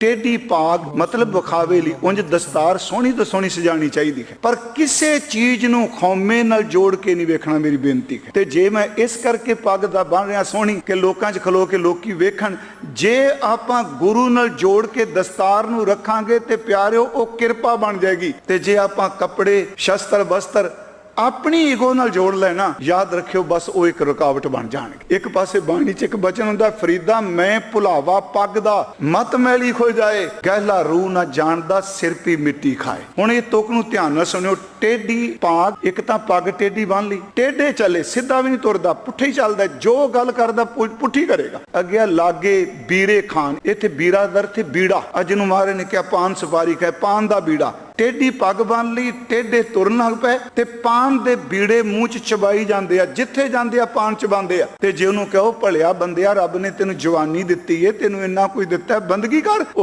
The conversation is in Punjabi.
ਟੇਢੀ ਪਾਗ ਮਤਲਬ ਵਿਖਾਵੇ ਲਈ ਉਂਝ ਦਸਤਾਰ ਸੋਹਣੀ ਤੋਂ ਸੋਹਣੀ ਸਜਾਣੀ ਚਾਹੀਦੀ ਹੈ। ਪਰ ਕਿਸੇ ਚੀਜ਼ ਨੂੰ ਖੌਮੇ ਨਾਲ ਜੋੜ ਕੇ ਨਹੀਂ ਵੇਖਣਾ ਮੇਰੀ ਬੇਨਤੀ ਹੈ। ਤੇ ਜੇ ਮੈਂ ਇਸ ਕਰਕੇ ਪੱਗ ਦਾ ਬਣ ਰਿਹਾ ਸੋਹਣੀ ਕਿ ਲੋਕਾਂ 'ਚ ਖਲੋ ਕੇ ਲੋਕੀ ਵੇਖਣ, ਜੇ ਆਪਾਂ ਗੁਰੂ ਨਾਲ ਜੋੜ ਕੇ ਦਸਤਾਰ ਨੂੰ ਰੱਖਾਂਗੇ ਤੇ ਪਿਆਰਿਓ, ਉਹ ਕਿਰਪਾ ਬਣ ਜਾਏਗੀ। ਤੇ ਜੇ ਆਪਾਂ ਕੱਪੜੇ, ਸ਼ਸਤਰ, ਵਸਤਰ ਆਪਣੀ ਈਗੋ ਨਾਲ ਜੋੜ ਲੈਣਾ, ਯਾਦ ਰੱਖਿਓ ਬਸ ਉਹ ਇੱਕ ਰੁਕਾਵਟ ਬਣ ਜਾਣਗੇ। ਇੱਕ ਪਾਸੇ ਬਾਣੀ 'ਚ ਇੱਕ ਬਚਨ ਹੁੰਦਾ, ਫਰੀਦਾ ਮੈਂ ਭੁਲਾਵਾ ਪੱਗ ਦਾ, ਮਤ ਮੈਲੀ ਖੋ ਜਾਏ, ਗਹਿਲਾ ਰੂ ਨਾ ਜਾਣਦਾ ਸਿਰ ਪੀ ਮਿੱਟੀ ਖਾਏ। ਹੁਣ ਇਹ ਤੁਕ ਨੂੰ ਧਿਆਨ ਨਾਲ ਸੁਣਿਓ, ਟੇਢੀ ਪਾਗ, ਇੱਕ ਤਾਂ ਪੱਗ ਟੇਢੀ ਬੰਨ ਲਈ, ਟੇਢੇ ਚੱਲੇ, ਸਿੱਧਾ ਵੀ ਨਹੀਂ ਤੁਰਦਾ, ਪੁੱਠੇ ਚੱਲਦਾ, ਜੋ ਗੱਲ ਕਰਦਾ ਪੁੱਠੀ ਕਰੇਗਾ। ਅੱਗੇ ਲਾਗੇ ਬੀਰੇ ਖਾਨ, ਇੱਥੇ ਬੀਰਾ ਦਰ ਤੇ ਬੀੜਾ, ਅੱਜ ਨੂੰ ਮਾਰੇ ਨੇ ਕਿਹਾ, ਪਾਨ ਸਵਾਰੀ ਕਹੇ, ਪਾਨ ਦਾ ਬੀੜਾ। ਟੇਢੀ ਪੱਗ ਬੰਨ ਲਈ, ਟੇਢੇ ਤੁਰਨ ਲੱਗ ਪਏ ਤੇ ਪਾਨ ਦੇ ਬੀੜੇ ਮੂੰਹ ਚ ਚਬਾਈ ਜਾਂਦੇ ਆ, ਜਿੱਥੇ ਜਾਂਦੇ ਆ ਪਾਨ ਚਬਾਉਂਦੇ ਆ। ਤੇ ਜੇ ਉਹਨੂੰ ਕਹੋ, ਭਲਿਆ ਬੰਦਿਆ, ਰੱਬ ਨੇ ਤੈਨੂੰ ਜਵਾਨੀ ਦਿੱਤੀ ਏ, ਤੈਨੂੰ ਇੰਨਾ ਕੁਝ ਦਿੱਤਾ, ਬੰਦਗੀ ਕਰ।